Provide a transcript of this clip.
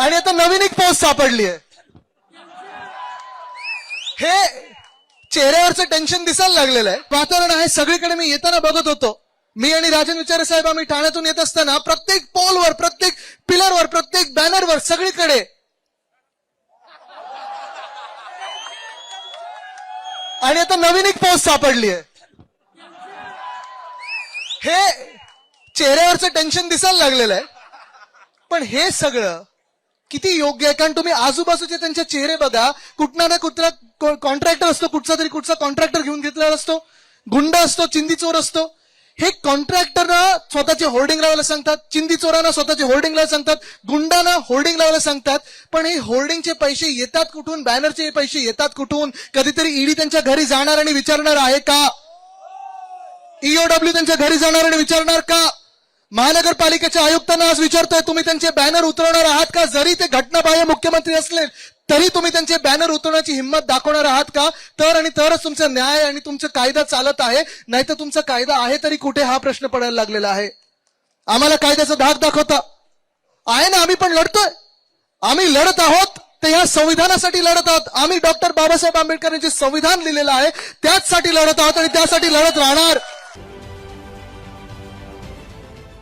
आणि आता नवीन एक पोस्ट सापडली आहे. हे चेहऱ्यावरचं टेन्शन दिसायला लागलेलं आहे. वातावरण आहे सगळीकडे मी येताना बघत होतो. मी आणि राजन विचारे साहेब आम्ही ठाण्यातून येत असताना प्रत्येक पोलवर प्रत्येक पिलरवर प्रत्येक बॅनरवर सगळीकडे आणि आता नवीन एक पोस्ट सापडली आहे. हे चेहऱ्यावरचं टेन्शन दिसायला लागलेलं आहे. पण हे सगळं किती योग्य आहे? कारण तुम्ही आजूबाजूचे त्यांचे चेहरे बघा. कुठला ना कुठला कॉन्ट्रॅक्टर असतो कुठचा तरी कुठचा कॉन्ट्रॅक्टर घेऊन घेतलेला असतो. गुंड असतो चिंदी चोर असतो. हे कॉन्ट्रॅक्टरना स्वतःचे होर्डिंग लावायला सांगतात. चिंदी चोरांना स्वतःचे होर्डिंग लावायला सांगतात. गुंडांना होर्डिंग लावायला सांगतात. पण हे होर्डिंगचे पैसे येतात कुठून? बॅनरचे पैसे येतात कुठून? कधीतरी ईडी त्यांच्या घरी जाणार आणि विचारणार आहे का? ईओडब्ल्यू त्यांच्या घरी जाणार आणि विचारणार का? महानगरपालिकेच्या आयुक्तांना आज विचारतोय तुम्ही त्यांचे बॅनर उतरवणार आहात का? जरी ते घटनाबाह्य मुख्यमंत्री असले तरी तुम्ही त्यांचे बॅनर उतरवण्याची हिंमत दाखवणार आहात का? तर आणि तरच तुमचा न्याय आणि तुमचा कायदा चालत आहे नाही तर तुमचा कायदा आहे तरी कुठे हा प्रश्न पडायला लागलेला आहे? आम्हाला कायद्याचा धाक दाखवता. आहे ना आम्ही पण लढतोय. आम्ही लढत आहोत ते या संविधानासाठी लढत आहोत. आम्ही डॉक्टर बाबासाहेब आंबेडकर यांचे संविधान लिहिलेलं आहे त्याचसाठी लढत आहोत आणि त्यासाठी लढत राहणार.